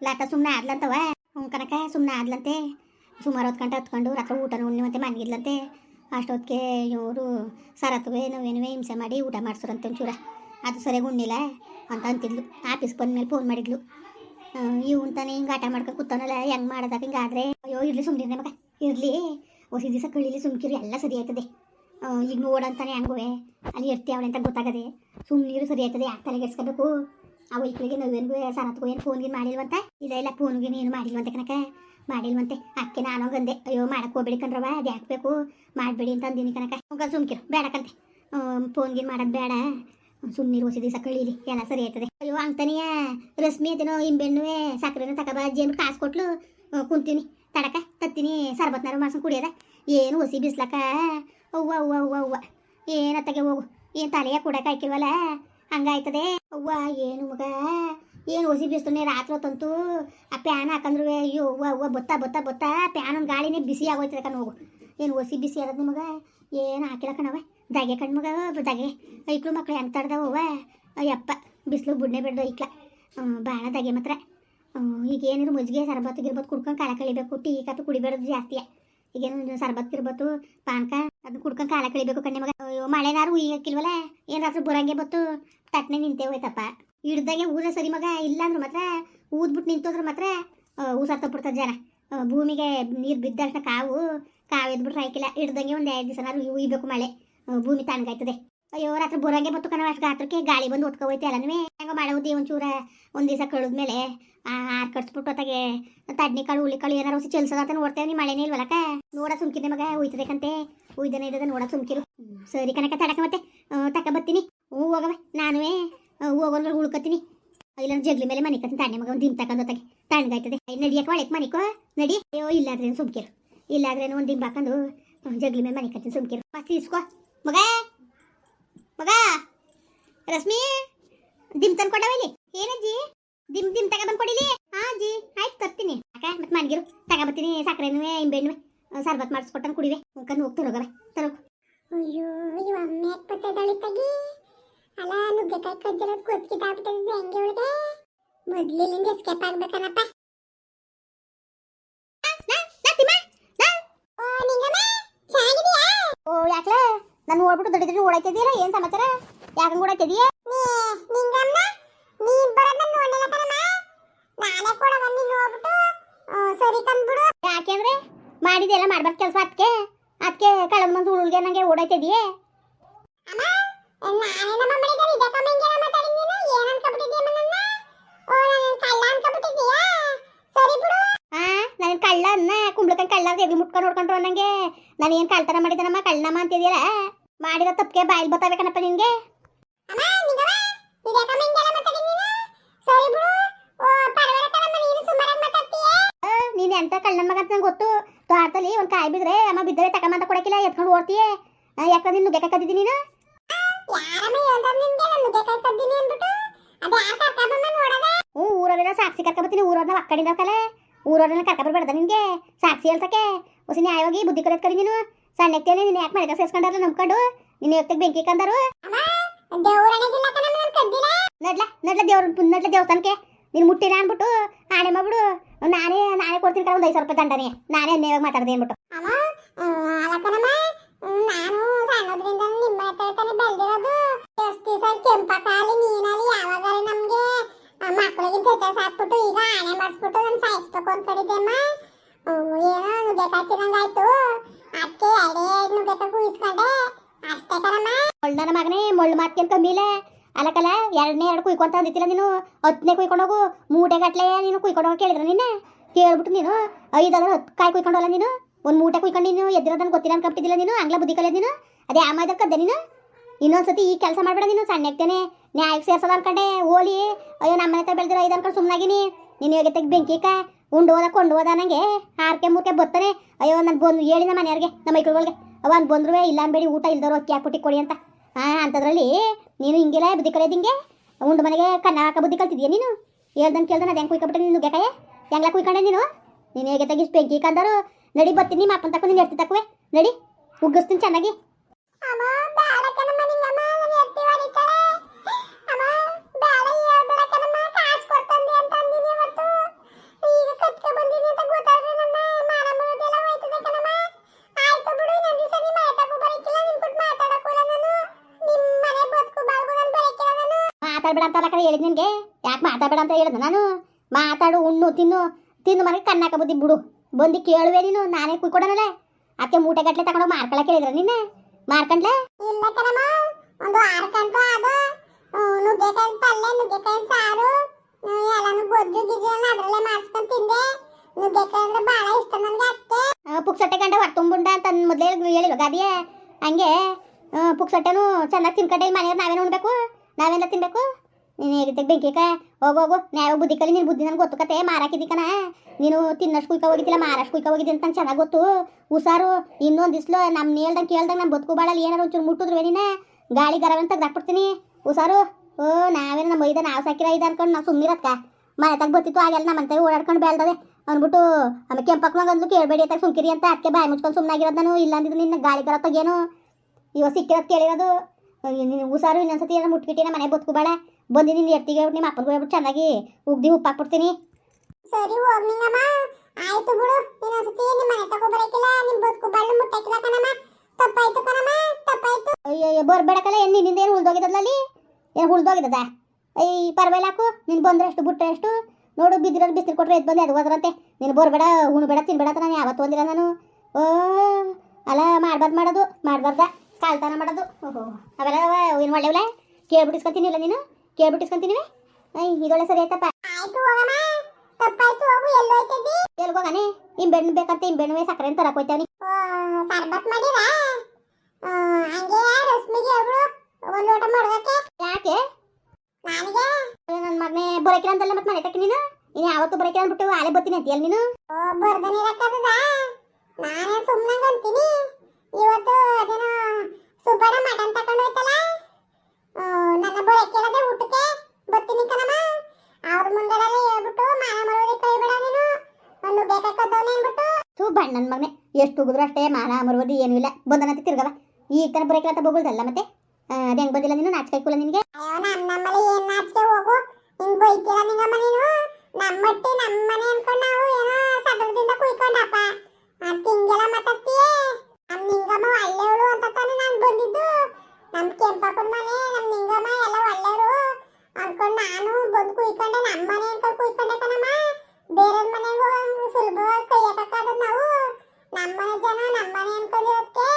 ಲಾಟ ಸುಮ್ಮನೆ ಆದ್ಲಂತವ ಹ್ಞೂ ಕನಕ ಸುಮ್ಮನೆ ಆದ್ಲಂತೆ ಸುಮಾರು ಹೊತ್ತು ಗಂಟೆ ಹತ್ಕೊಂಡು ರಾತ್ರಿ ಊಟ ಮತ್ತೆ ಮನ್ಗಿದ್ಲಂತೆ ಅಷ್ಟೊತ್ತಿಗೆ ಇವರು ಸರತ್ವೆ ನೋವೇನುವೆ ಹಿಂಸೆ ಮಾಡಿ ಊಟ ಮಾಡಿಸ್ರಂತ ಒಂಚೂರ ಅದು ಸರಿಯಾಗಿ ಉಣ್ಣಿಲ್ಲ ಅಂತ ಅಂತಿದ್ಲು ಆಫೀಸ್ ಬಂದ್ಮೇಲೆ ಫೋನ್ ಮಾಡಿದ್ಲು ಇವು ತಾನೇ ಹಿಂಗೆ ಆಟ ಮಾಡ್ಕೊಂಡು ಕೂತಾನಲ್ಲ ಹೆಂಗೆ ಮಾಡೋದಾಗ ಆದರೆ ಅಯ್ಯೋ ಇರಲಿ ಸುಮ್ಮನೆ ಮಗ ಇರಲಿ ಹೊಸ ದಿವಸ ಕಳೀಲಿ ಸುಮ್ಕಿರಿ ಎಲ್ಲ ಸರಿ ಆಯ್ತದೆ ಈಗ ನೋಡಂತಾನೆ ಹೆಂಗುವೆ ಅಲ್ಲಿ ಇರ್ತೀವಳೆ ಅಂತ ಗೊತ್ತಾಗದೆ ಸುಮ್ಮನೀರು ಸರಿ ಆಯ್ತದೆ ಯಾಕೆ ತಲೆಗೆಡ್ಸ್ಕೋಬೇಕು ಆ ವೈಕ್ಳಿಗೆ ನೋವೇನ್ಗೂ ಸರತ್ಗೂ ಏನು ಫೋನ್ಗೆ ಮಾಡಿಲ್ವಂತೆ? ಇಲ್ಲ ಇಲ್ಲ ಫೋನ್ಗೆ ಏನು ಮಾಡಿಲ್ವಂತೆ ಕನಕ ಮಾಡಿಲ್ವಂತೆ. ಅಕ್ಕಿ ನಾನು ಗಂದೆ ಅಯ್ಯೋ ಮಾಡಕ್ಕೆ ಹೋಗ್ಬೇಡಿ ಕಣ್ರವ ಅದು ಹಾಕ್ಬೇಕು ಮಾಡಬೇಡಿ ಅಂತ ಅಂದಿನಿ ಕನಕ ಹೋಗ ಸುಮ್ಕಿರು. ಬೇಡ ಕಂತೆ ಫೋನ್ಗೆ ಮಾಡೋದು ಬೇಡ. ಸುಮ್ಮನೆ ಹೊಸ ದಿವಸ ಎಲ್ಲ ಸರಿ ಆಯ್ತದೆ. ಅಯ್ಯೋ ಅಂತಾನೆಯ ರಶ್ಮಿ ಅದೇನೋ ಹಿಂಬೆಣ್ಣುವೆ ಸಕ್ಕರೆನ ತಗೋಬಾ ಜೇನು ಕಾಸು ಕೊಟ್ಲು. ಕುಂತೀನಿ. ತಡಕ, ತತ್ತೀನಿ. ಸರ್ಬತ್ನಾರು ಮಾಡ್ಸೋ ಕುಡಿಯದ. ಏನು ಹೊಸಿ ಬಿಸ್ಲಕ್ಕ? ಅವ್ವ ಅವ್ವ ಅವ್ವ ಅವ್ವ. ಏನತ್ತಗೆ ಹೋಗು? ಏನು ತಲೆಯ ಕುಡಕ್ಕೆ ಹಾಕಿಲ್ವಲ್ಲ? ಹಂಗಾಯ್ತದೆ? ಅವ್ವ, ಏನು ಮಗ? ಏನು ಹೊಸಿ ಬೀಸ್ತಾನೆ ರಾತ್ರಿ ತಂತು? ಆ ಪ್ಯಾನ್ ಹಾಕಂದ್ರು ಅಯ್ಯೋ, ಅವ್ವ ಅವ್ವ, ಬತ್ತಾ ಬತ್ತಾ ಬತ್ತಾ ಪ್ಯಾನ್ ಗಾಳಿನೇ ಬಿಸಿ ಆಗೋಯ್ತದೆ ಕಣ್ ಹೋಗು ಏನು ಹೊಸಿ ಬಿಸಿ ಆಗದ್ ನಿಮಗೆ ಏನು ಹಾಕಿಲ್ಲ ಕಣವ ದಗೆ ಕಣ್ ಮಗ ದಗೆ. ಐಕ್ಳು ಮಕ್ಳು ಹೆಂಗೆ ತಡ್ದವ ಅಯ್ಯಪ್ಪ ಬಿಸಿಲು ಬುಡ್ನೆ ಬಿಡ್ದು ಐಕ್ಲ ಭಾಳ ದಗೆ ಮಾತ್ರ. ಈಗ ಏನಿದ್ರು ಮಜ್ಜಿಗೆ ಸರ್ಬತ್ತು ಗಿರ್ಬತ್ತು ಕುಡ್ಕೊಂಡು ಕಾಲ ಕಳಿಬೇಕು, ಟೀ, ಕಾಫಿ ಕುಡಿಬೇಡದು ಜಾಸ್ತಿ. ಈಗೇನು ಸರ್ಬತ್, ಗಿರ್ಬತ್ತು, ಪಾನಕ ಅದನ್ನ ಕುಡ್ಕೊಂಡು ಕಾಲ ಕಳಿಬೇಕು ಕಣ್ಣೆ ಮಗ. ಅಯ್ಯೋ ಮಳೆನಾರು ಉಯ್ಯಕ್ಕಿಲ್ವಲ್ಲ ಏನು ರಾತ್ರಿ ಬರಂಗೆ ಬತ್ತು? ತಟ್ಟನೆ ನಿಂತೆ ಹೋಯ್ತಪ್ಪ. ಹಿಡ್ದಾಗೆ ಊರ ಸರಿ ಮಗ ಇಲ್ಲ ಅಂದ್ರೆ ಮಾತ್ರ ಊದ್ಬಿಟ್ಟು ನಿಂತೋದ್ರೆ ಮಾತ್ರ ಊಸಾರ್ ಬಿಡ್ತದೆ ಜನ. ಭೂಮಿಗೆ ನೀರು ಬಿದ್ದ ಕಾವು ಕಾವು ಎದ್ಬಿಟ್ರೆ ಹಾಕಿಲ್ಲ ಹಿಡ್ದಂಗೆ ಒಂದು ಎರಡು ದಿವಸ ಉಯ್ಬೇಕು ಮಳೆ. ಭೂಮಿ ತಣ್ಣಗಾಯ್ತದೆ ಅಯ್ಯೋ, ರಾತ್ರಿ ಬರಂಗೆ ಬತ್ತು ಕಣ ಅಷ್ಟು ಗಾತ್ರಕ್ಕೆ. ಗಾಳಿ ಬಂದು ಒತ್ಕೊ ಹೋಯ್ತು ಎಲ್ಲನೂ. ಹೆಂಗೋ ಮಾಡೋದು ಒಂಚೂರ ಒಂದು ದಿವಸ ಕಳೆದ್ಮೇಲೆ ಆರು ಕಟ್ಸ್ಬಿಟ್ಟು ಹೊತ್ತಾಗೆ ತಡ್ನಿ ಕಾಳು, ಹುಳಿ ಕಾಳು ಏನಾರು ಹೊಸಿ ಚೆಲ್ಸದ ಅಂತ ನೋಡ್ತೇವೆ ನೀ ಮಳೆನೇ ಇಲ್ವಲ್ಲಕ್ಕ ನೋಡ ಸುಮ್ಕಿದೆ ಮಗ, ಉಯ್ತದೆ ಕಂತೆ. ಉಯ್ದನ ಇದ್ದದ ನೋಡ ಸುಮ್ಕಿರು. ಸರಿ ಕನಕ ತಡಕ ಮತ್ತೆ. ತಕ ಬರ್ತೀನಿ. ಹ್ಞೂ ಹೋಗವ ನಾನುವೇ ಹೋಗೋಲ್ಲ ಉಳ್ಕತ್ತೀನಿ ಇಲ್ಲ ಜಗ್ಲಿ ಮೇಲೆ ಮನೆ ಕತ್ತೀನಿ ತಾಣೆ ಮಗ ಒಂದು ದಿಮ್ ತಗೊಂಡೋತಾಗೆ ತಣ್ಣಗಾಯ್ತದೆ ನಡಿಯಕ್ಕೆ ಒಳಕ್ಕೆ ಮನಿಕೋ ನಡಿ. ಅಯ್ಯೋ, ಇಲ್ಲಾದ್ರೇನು ಸುಮ್ಕಿರು. ಇಲ್ಲಾದ್ರೇನು ಒಂದು ದಿಮ್ ಹಾಕೊಂಡು ಜಗ್ಲಿ ಮೇಲೆ ಮನೆ ಕತ್ತೀನಿ ಸುಮ್ಕಿರು. ಮತ್ತೆ ಇಸ್ಕೋ ಮಗ! ಮಗ! ರಶ್ಮಿ! ದಿಮ್ ತಂದು ಇಲ್ಲಿ? ಏನಜ್ಜಿ? ದಿಮ್ ದಿಮ್ ತಗೊಂಡ್ ಕೊಡಿಲಿ ಹಾ ಜಿ ಆಯ್ತು, ತರ್ತೀನಿ. ಅಕ್ಕ, ಮತ್ತೆ ಮನ್ಗಿರು. ತಗೊಂಬರ್ತೀನಿ ಸಕ್ಕರೆನುವೆ ಹಿಂಬೆಣ್ಣು ಸರ್ಬತ್ ಮಾಡಿಸ್ಕೊಟ್ಟಂಗೆ ಕುಡಿವೆ. ಮುಖಂದು ಹೋಗ್ತಾರೆ ಹೋಗವೆ ತರೋ ಅಯ್ಯೋ ಅಯ್ಯೋ ಅಮ್ಮ ಬರ್ತದಳಿ ತಗಿ. ಅಲ್ಲ ನುಗ್ಗೆಕಾಯಿ ಕಜ್ಜಲದ ಕೊತ್ಕಿದಾಗ್ಬಿಟ್ಟಿದ್ರೆ ಹೆಂಗೆ ಉಳ್ದೆ? ಮೊದ್ಲಿಲ್ಲಿಂದ ಎಸ್ಕೇಪ್ ಆಗ್ಬೇಕನಪ್ಪ. ಓ ಯಾಕ್ಲೆ? ನಾನು ಓಡ್ಬಿಟ್ಟು ದೊಡ್ಡಿದ್ರೆ ಓಡಾಯ್ತಿದೀರ ಏನು ಸಮಾಚಾರ? ಯಾಕಂಗೆ ಓಡಾಯ್ತಿದೀಯ ನಿಂಗಮ್ಮ ನೀ ಬರೋದನ್ನ ನೋಡಲಿಲ್ಲ ಕಣಮ್ಮ ನಾನೇ ಕೂಡ ಬಂದು ನೋಡ್ಬಿಟ್ಟು ಸರಿ ತಂದ್ಬಿಡು. ಯಾಕೆಂದ್ರೆ ಮಾಡಿದೆಲ್ಲ ಮಾಡ್ಬಾರ್ದು ಕೆಲಸ ಅದಕ್ಕೆ ಅದಕ್ಕೆ ಕಳೆದ ಮಂದು ಉಳ್ಗೆ ನನಗೆ ಓಡಾಯ್ತಿದೀಯ ಅಮ್ಮ ನಾನೇನಮ್ಮ ಮಾಡಿದ್ರೆ ಇದೇ ಕಮ್ಮಿಂಗೆಲ್ಲ ಮಾತಾಡಿ ನೀನು ಏನ್ ಅನ್ಕೊಬಿಟ್ಟಿದ್ಯಮ್ಮ ನನ್ನ ಓ ನನ್ನ ಕಳ್ಳ ನನ್ನ ಎಗ್ಲು ಮುಟ್ಕೊಂಡು ನೋಡ್ಕೊಂಡ್ರು ಅನ್ನಂಗೆ. ನಾನು ಏನು ಕಳ್ತನ ಮಾಡಿದನಮ್ಮ ಕಳ್ಳನಮ್ಮ ಅಂತಿದ್ಯಲ್ಲ? ಮಾಡಿರೋ ತಪ್ಪಿಗೆ ಬಾಯಿಲ್ ಬತ್ತಾಬೇಕನಪ್ಪ ನಿನಗೆ ನೀನು? ಎಂತ ಕಳ್ಳನ ಮಗ ಅಂತ ನಂಗೆ ಗೊತ್ತು. ತೋಟದಲ್ಲಿ ಒಂದು ಕಾಯಿ ಬಿದ್ರೆ ಅಮ್ಮ ಬಿದ್ದರೆ ತಗೊಂಬಂತ ಕೊಡಕ್ಕಿಲ್ಲ, ಎತ್ಕೊಂಡು ಓಡ್ತೀಯ? ಯಾಕಂದ್ರೆ ನೀನು ನುಗ್ಗಕ್ಕಾಗಿದ್ದೀನಿ ನೀನು? ಹ್ಞೂ ಊರವ್ರ ಸಾಕ್ಷಿ ಕರ್ಕೊಬತ್ತೀನಿ ಊರೋದ್ನ ಒಕ್ಕಡಿಂದ ಕಲೆ ಕರ್ಕ ಕರ್ಕೊಬರ್ಬೇಡ್ದ ನಿನಗೆ? ಸಾಕ್ಷಿ ಹೇಳ್ತಕ್ಕೆ ಹೊಸ ನ್ಯಾಯವಾಗಿ ಬುದ್ಧಿ ಕಲಿತ್ ಕರಿ ನೀನು. ಸಣ್ಣಕ್ಕೆ ನೀನು ಯಾಕೆ ಮನೆಗೆ ಸೇರ್ಸ್ಕೊಂಡಾರ ನಂಬ್ಕೊಂಡು? ನಿನ್ನ ಯೋಗ್ತಕ್ಕೆ ಬೆಂಕಿ ಕಂದರು. ನಡ್ಲ ನಡ್ಲ ದೇವ್ರ, ನಡ್ಲ ದೇವಸ್ಥಾನಕ್ಕೆ. ನೀನು ಮುಟ್ಟಿನ ಅನ್ಬಿಟ್ಟು ಆಣೆ ಮಾಡ್ಬಿಡು. ನಾನೇ ನಾನೇ ಕೊಡ್ತೀನಿ ಕರ ಒಂದು ಐದು ಸಾವಿರ ರೂಪಾಯಿ ದಂಡನೆ. ನಾನೇ ಅನ್ಯಾಯವಾಗಿ ಮಾತಾಡ್ದೆ ಅನ್ಬಿಟ್ಟು. ನಾನು ನಿಮ್ಮ ಎಷ್ಟು ಕೆಂಪ ಕಾಲಿ ನೀನಲ್ಲಿ ಮಕ್ಕಳಿಗೆ ಹೆಚ್ಚಾಗಿ ಸಾಕ್ಬಿಟ್ಟು ಈಗ ಆನೆ ಮಾಡಿಸ್ಬಿಟ್ಟು ನಾನು ಸಾಯಿಸ್ಬೇಕು ಅನ್ಕೊಂಡಿದ್ದೆಮ್ಮ ಏನೋ ನುಗ್ಗೆಕಾಯಿ ತಿನ್ನಂಗಾಯ್ತು ಅದಕ್ಕೆ ಎರಡೇ ಎರಡು ನುಗ್ಗೆಕಾಯಿ ಇಸ್ಕೊಂಡೆ ಅಷ್ಟೇ ಕಣಮ್ಮ. ಮೊಳ್ಳನ ಮಗನೇ, ಮೊಳ್ಳು ಮಾತ್ಕೊಂತ ಕಮ್ಮಿ ಇಲ್ಲ. ಅಲ್ಲಕಲ್ಲ ಎರಡನೇ ಎರಡು ಕುಯ್ಕೊಂತ ಅಂದಿತ್ತಿಲ್ಲ ನೀನು? ಹತ್ತನೇ ಕುಯ್ಕೊಂಡೋಗು ಮೂಟೆ ಗಟ್ಲೆ ನೀನು ಕುಯ್ಕೊಂಡೋಗಿ ಕೇಳಿದ್ರೆ ನಿನ್ನ? ಕೇಳ್ಬಿಟ್ಟು ನೀನು ಐದಾದ್ರೆ ಹತ್ತು ಕಾಯಿ ಕುಯ್ಕೊಂಡೋಲ್ಲ ನೀನು? ಒಂದು ಮೂಟೆ ಕುಯ್ಕೊಂಡು ನೀನು ಎದ್ದಿರೋದನ್ನ ಗೊತ್ತಿಲ್ಲ ಅನ್ಕೊಂಬಿಟ್ಟಿದ್ದಿಲ್ಲ ನೀನು? ಆಂಗ್ಲ ಬುದ್ಧಿ ಕಲಿಯೋದು ನೀನು? ಅದೇ ಆಮೇಲೆ ಕದ್ದೆ ನೀನು? ಇನ್ನೊಂದ್ಸತಿ ಈ ಕೆಲಸ ಮಾಡ್ಬೇಡ ನೀನು ಸಣ್ಣಕ್ತೇನೆ ನ್ಯಾಯಕ್ಕೆ ಸೇರ್ಸೋದು ಅನ್ಕಂಡೆ, ಓಲಿ. ಅಯ್ಯೋ ನಮ್ಮ ಮನೆ ಹತ್ರ ಬೆಳೆದಿರೋ ಐದು ಅನ್ಕೊಂಡು ಸುಮ್ಮನಾಗಿನಿ ನೀನು ಹೇಗೆ ಬೆಂಕಿ ಬೆಂಕಿಕ. ಉಂಡು ಹೋದ, ಕೊಂಡು ಹೋದ ನನಗೆ ಹಾರ್ಕೆ ಮೂರ್ಕೆ ಬರ್ತಾನೆ ಅಯ್ಯೋ ನಾನು ಬಂದು ಹೇಳಿ ನಮ್ಮ ಮನೆಯವ್ರಿಗೆ, ನಮ್ಮ ಮೈಕಳುಗಳಿಗೆ ಅವನ್ ಬಂದ್ರು ಇಲ್ಲ ಅನ್ಬೇಡಿ, ಊಟ ಇಲ್ದವ್ರು ಅಕ್ಕಿ ಹಾಕ್ಬಿಟ್ಟು ಕೊಡಿ ಅಂತ. ಹಾಂ ಅಂಥದ್ರಲ್ಲಿ ನೀನು ಹಿಂಗಿಲ್ಲ ಬುದ್ಧಿ ಕಲಿಯೋದು ಹಿಂಗೆ? ಉಂಡು ಮನೆಗೆ ಕಣ್ಣ ಹಾಕ ಬುದ್ಧಿ ಕಲ್ತಿದ್ಯಾ ನೀನು? ಹೇಳ್ದನ್ ಕೇಳ್ದನ ಅದು ಹೆಂಗೆ ಕುಯ್ಕೊಬಿಟ್ಟೆ ನೀನು ಗೆಕಾಯ ಹೆಂಗ್ಲ ಕುಯ್ಕೊಂಡೆ ನೀನು? ನೀನು ಹೇಗೆ ತೆಗಿಸ್ ಬೆಂಕಿ ಕಂದರು ನಡಿ ಬರ್ತೀನಿ, ನಿಮ್ಮ ಅಪ್ಪನ ತಕ್ಕ, ನೀನು ಎಡ್ತಿ ತಕ್ಕವೆ ನಡಿ, ಉಗ್ಗಿಸ್ತೀನಿ ಚೆನ್ನಾಗಿ ಅಮ್ಮ ಬೇಡ ಕಣಮ್ಮ ನಿಂಗಮ್ಮ ನಾನು ಎತ್ತಿ ಹೊಡಿತಾಳೆ ಅಮ್ಮ ಬೇಡ ಹೇಳ್ಬೇಡ ಕಣಮ್ಮ ಕಾಸು ಕೊಡ್ತಂದೆ ಅಂತ ಅಂದಿನಿ ಇವತ್ತು ಮಾತಾಡ್ಬೇಡ ಅಂತ ಅಲ್ಲ ಹೇಳಿದ್ ನಿನ್ಗೆ? ಯಾಕೆ ಮಾತಾಡ್ಬೇಡ ಅಂತ ಹೇಳಿದ ನಾನು? ಮಾತಾಡು ಉಣ್ಣು ತಿನ್ನು. ತಿಂದು ಮನೆಗೆ ಕಣ್ಣಾಕ ಬುದ್ಧಿ ಬಿಡು. ಬಂದು ಕೇಳುವೆ ನೀನು ನಾನೇ ಕುಯ್ಕೊಡನಲ್ಲ? ಅದಕ್ಕೆ ಮೂಟೆ ಗಟ್ಟಲೆ ತಗೊಂಡೋಗಿ ಮಾರ್ಕೊಳಕ್ಕೆ ಹೇಳಿದ್ರ ನಿನ್ನೆ? ಮಾರ್ಕಂಡ್ಲೆ? ಇಲ್ಲ ಕಣಮ್ಮ ಒಂದು ಆರು ಗಂಟೆ ಅದು ನುಗ್ಗೆಕಾಯಿ ಪಲ್ಯ ನುಗ್ಗೆಕಾಯಿ ಸಾರು. ಎಲ್ಲಾನು ಗೊಜ್ಜು ಗಿಜ್ಜು ಎಲ್ಲ ಅದ್ರಲ್ಲೇ ಮಾಡಿಸ್ಕೊಂಡ್ ತಿಂದೆ. ನುಗ್ಗೆಕಾಯಿ ಅಂದ್ರೆ ಬಹಳ ಇಷ್ಟ ನನಗೆ ಅತ್ತೆ. ಪುಕ್ಸಟ್ಟೆ ಗಂಡ ಹೊರ್ತುಂಬುಂಡ ಅಂತ ಮೊದಲೇ ಮೊದ್ಲೇ ಹೇಳಿ ಗಾದಿಯೇ? ಹಂಗೆ ಪುಕ್ಸಟ್ಟೆನು ಚೆನ್ನಾಗಿ ತಿನ್ಕಂಡೆ ಮನೆಯವ್ರು ನಾವೇನು ಉಣ್ಬೇಕು? ನಾವೆಲ್ಲ ತಿನ್ಬೇಕು? ನೀನು ಬೆಂಕಿಕ ಹೋಗು ಹೋಗು. ನ್ಯಾಯ ಬುದ್ಧಿ ಕಲಿ, ನೀನು ಬುದ್ಧಿ ನನಗೆ ಗೊತ್ತು ಕತೆ. ಮಾರಾಕಿದಿಕನ ನೀನು ತಿನ್ನಷ್ಟು ಕುಯ್ಕ ಹೋಗಿದ್ದಿಲ್ಲ, ಮಾರಷ್ಟು ಕುಯ್ಕ ಹೋಗಿದ್ದಿ ಅಂತ ಚೆನ್ನಾಗಿ ಗೊತ್ತು. ಹುಷಾರು. ಇನ್ನೊಂದು ದಿಸ್ಲು ನಮ್ಮ ಹೇಳ್ದಂಗೆ ಕೇಳ್ದಂಗೆ ನಾನು ಬದುಕು ಏನಾರು ಒಂಚೂರು ಮುಟ್ಟಿದ್ರು ನೀನು? ಗಾಳಿ ಗರವಂತ ತೆಗ್ದಾಕ್ಬಿಡ್ತೀನಿ. ಹುಷಾರು. ಓ, ನಾವೇನು ನಮ್ಮ ಐದ ನಾವು ಸಾಕಿರ ಐದ ಅನ್ಕೊಂಡು ನಾವು ಸುಮ್ಮನಿರತ್ಕ ಮನೆ ತಗ ಬರ್ತಿತ್ತು ಆಗೆಲ್ಲ ನಮ್ಮಂತ ಓಡಾಡ್ಕೊಂಡು ಬೆಳ್ದದೆ ಅಂದ್ಬಿಟ್ಟು ಆಮೇಲೆ ಕೆಂಪಕ್ ಅಂದ್ಲು, ಕೇಳಬೇಡಿ ಅಂತ ಸುಮ್ಕಿರಿ ಅಂತ. ಅದಕ್ಕೆ ಬಾಯಿ ಮುಚ್ಕೊಂಡು ಸುಮ್ಮನಾಗಿರೋದು ನಾನು. ಇಲ್ಲ ಅಂದಿದ್ದು ನಿನ್ನ ಗಾಳಿ ಗರ ತೆಗೇನು ಇವಾಗ ಸಿಕ್ಕಿರೋದು ಕೇಳಿರೋದು. ನೀನು ಹುಷಾರು ಇನ್ನೊಂದ್ಸತಿ ಏನೋ ಮುಟ್ಬಿಟ್ಟಿನ ಮನೆ ಬದುಕು ಬಾಳ? ಬಂದು ನಿನ್ನ ಎರ್ತಿಗೆ ನಿಮ್ಮ ಅಪ್ಪನ ಹೋಗ್ಬಿಟ್ಟು ಚೆನ್ನಾಗಿ ಉಗ್ದಿ ಉಪ್ಪು ಹಾಕ್ಬಿಡ್ತೀನಿ ಸರಿ ಹೋಗ್ನಿಂಗಮ್ಮ ಆಯ್ತು ಬಿಡು. ಇನ್ನೊಂದ್ಸತಿ ನಿಮ್ಮ ಮನೆ ತಗೋ ಬರಕಿಲ್ಲ ನಿಮ್ ಬದುಕು ಬಳ್ಳು ಮುಟ್ಟಕ್ಕಿಲ್ಲ ಕಣಮ್ಮ. ತಪ್ಪಾಯ್ತು ಕಣಮ್ಮ ತಪ್ಪಾಯ್ತು. ಅಯ್ಯಯ್ಯ ಬರ್ಬೇಡಕಲ್ಲ ಏನು ನಿನ್ನಿಂದ ಏನು ಉಳ್ದೋಗಿದ್ದಲ್ಲ ಏನು ಉಳ್ದೋಗಿದ್ದದ? ಅಯ್ಯ ಪರವಾಗಿಲ್ಲ ಹಾಕು. ನೀನು ಬಂದ್ರೆ ಎಷ್ಟು ಬಿಟ್ಟರೆ ಅಷ್ಟು. ನೋಡು ಬಿದ್ದಿರೋದು ಬಿಸಿಲು ಕೊಟ್ರೆ ಎದ್ದು ಬಂದು ಅದು ಹೋದ್ರಂತೆ. ನೀನು ಬರ್ಬೇಡ ಉಣ್ಬೇಡ ತಿನ್ಬೇಡ ನಾನು ಯಾವತ್ತು ಬಂದಿಲ್ಲ ನಾನು. ಓ ಅಲ್ಲ ಮಾಡ್ಬಾರ್ದು ಮಾಡೋದು ಮಾಡ್ಬಾರ್ದ. ಕಾಲ್ತನ ಮಾಡೋದು. ಓಹೋ. ಅವೆಲ್ಲ ಏನು ಒಳ್ಳೆವಲ್ಲ ಕೇಳ್ಬಿಟ್ಟಿಸ್ಕೊಂತೀನಿಲ್ಲ ನೀನು? ಕೇಳ್ಬಿಟ್ಟಿಸ್ಕೊಂತೀನಿವೆ? ಅಯ್ಯ ಇದೊಳ್ಳೆ ಸರಿ ಆಯ್ತಪ್ಪ. ಆಯ್ತು ಹೋಗಮ್ಮ. ಬೆಣ್ಣು ಎಲ್ಗೋಗಾನೆ ಬೇಕಂತ ಇಂಬೆಣ್ಣುವೆ ಸಕ್ಕರೆ ತರಕ್ ಹೋಯ್ತಾವನಿ. ಯಾಕೆ? ನನ್ನ ಮಗನೇ ಬರೋಕಿಲ್ಲ ಅಂತಲ್ಲ ಮತ್ತೆ ಮನೆ ತಕ್ಕ ನೀನು? ನೀನು ಯಾವತ್ತು ಬರೋಕಿಲ್ಲ ಅಂದ್ಬಿಟ್ಟು ಆಲೆ ಬರ್ತೀನಿ ಅಂತೀಯಲ್ಲ ನೀನು? ಬರ್ದನಿರಕ್ಕದ ನಾನೇ ಸುಮ್ಮನೆ ಅಂತೀನಿ. ಇವತ್ತು ಅದೇನೋ ಸುಬ್ಬಣ್ಣ ಮಟನ್ ತಕೊಂಡು ಹೋಯ್ತಲ್ಲ? ನನ್ನ ಬೋರೆ ಕೇಳದೆ ಊಟಕ್ಕೆ? ಬರ್ತೀನಿ ಕಣಮ್ಮ. ಅವ್ರ ಮುಂದಡೆಲ್ಲ ಹೇಳ್ಬಿಟ್ಟು ಮಾನ ಮರೋದಿ ಕೈಬೇಡ ನೀನು. ಒಂದು ಬೇಕಾಕದ್ದವನೇ ಅನ್ಬಿಟ್ಟು ತೂ ಬಣ್ಣ ನನ್ನ ಮಗನೇ ಎಷ್ಟು ಉಗಿದ್ರು ಅಷ್ಟೇ ಮಾನ ಮರುವುದು ಏನೂ ಇಲ್ಲ. ಬಂದನಂತೆ ತಿರ್ಗವ. ಈ ತರ ಅಂತ ಬೊಗಳ್ದಲ್ಲ ಮತ್ತೆ? ಅದ್ ಹೆಂಗ್ ಬಂದಿಲ್ಲ ನೀನು? ನಾಚಿಕೆ ಕೂಲ ನಿನಗೆ? ಅಯ್ಯೋ ನಮ್ಮ ನಮ್ಮಲ್ಲಿ ಏನ್ ನಾಚಿಕೆ ಹೋಗು? ಹಿಂಗ್ ಬೈತೀರ ನಿಂಗಮ್ಮ ನೀನು? ನಮ್ಮಟ್ಟಿ ನಮ್ಮ ಮನೆ ಅನ್ಕೊಂಡು ನಾವು ಏನೋ ಸದರದಿಂದ ಕುಯ್ಕೊಂಡಪ್ಪ ಅಂತ ಹಿಂಗೆಲ್ಲ ಮಾತಾಡ್ತೀಯೇ ನಮ್ ನಿಂಗಮ್ಮ ಒಳ್ಳೆಯವಳು ಅಂತ ತಾನೇ ನಾನು ಬಂದಿದ್ದು ನಮ್ ಕೆಂಪಪ್ಪನ ಮನೆ ನಮ್ ನಿಂಗಮ್ಮ ಎಲ್ಲ ಒಳ್ಳೆಯವರು ಅನ್ಕೊಂಡು ನಾನು ಬಂದು ಕುಯ್ಕೊಂಡೆ ನಮ್ಮ ಮನೆ ಅನ್ಕೊಂಡು ಕುಯ್ಕೊಂಡೆ ಕಣಮ್ಮ ಬೇರೆ ಮನೆಗೆ ಹೋಗಂಗ್ ಸುಲಭವಾಗಿ ಕೈ ಹಾಕಕ್ಕಾಗದು ನಾವು ನಮ್ಮ ಮನೆ ಜನ ನಮ್ಮ ಮನೆ ಅನ್ಕೊಂಡಿರೋದಕ್ಕೆ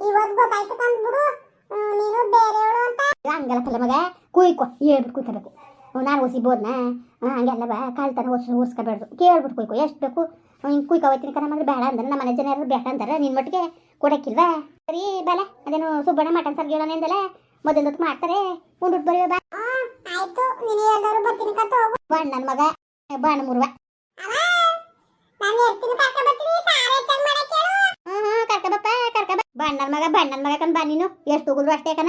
ಇವತ್ತು ಗೊತ್ತಾಯ್ತು ಕಂದ್ಬಿಡು ಹ್ಮ್, ನೀನು ಬೇರೆಯವಳು ಅಂತ ಕಲ್ಲ ಮಗ ಕುಯ್ಕೊ ಹೇಳ್ಬಿಟ್ಟು ಕುಯ್ಕೋಬೇಕು ನಾನು ಒಸಿ ಬೋದ್ನಾ ಹಂಗೆಲ್ಲ ಬಾ ಕಾಲ್ತನ ಒಸ್ ಉರ್ಸ್ಕೋಬೇಡ್ದು ಕೇಳ್ಬಿಟ್ಟು ಕುಯ್ಕೊ ಎಷ್ಟು ಬೇಕು? ಹಿಂಗೆ ಕುಯ್ಕೊ ಹೋಯ್ತೀನಿ ಕಣ ಅಂದ್ರೆ ಬೇಡ ಅಂದ್ರೆ ನಮ್ಮ ಮನೆ ಜನ ಯಾರು ಬೇಡ ಅಂತಾರೆ ನಿನ್ನ ಮಟ್ಟಿಗೆ ಕೊಡಕ್ಕಿಲ್ವಾ? ಸರಿ ಬಲ ಅದೇನು ಸುಬ್ಬಣ್ಣ ಮಟನ್ ಸರ್ ಹೇಳೋಣ ಎಂದಲ್ಲ ಮೊದಲು ಹೊತ್ತು ಮಾಡ್ತಾರೆ. ಉಂಡುಟ್ಟು ಬರೀ ಬಾ. ಆಯ್ತು ನೀನು ಹೇಳ್ದವ್ರು ಬರ್ತೀನಿ ಕತ್ತ ಹೋಗು. ಬಣ್ಣ ನನ್ನ ಮಗ ಬಣ್ಣ ಮುರುವ. ನಾನು ಎರ್ತೀನಿ ಕರ್ಕ ಬರ್ತೀನಿ ಸಾರು ಹೆಚ್ಚಾಗಿ ಮಾಡಕ್ಕೆ ಹೇಳು ಹ್ಞೂ ಹ್ಞೂ ಕರ್ಕಬಪ್ಪ ಕರ್ಕಬ ಬಣ್ಣನ ಮಗ ಬಣ್ಣನ ಮಗ ಕಣ್ ಬಾ ನೀನು. ಎಷ್ಟು ಹೋಗಿದ್ರು ಅಷ್ಟೇ ಕಣ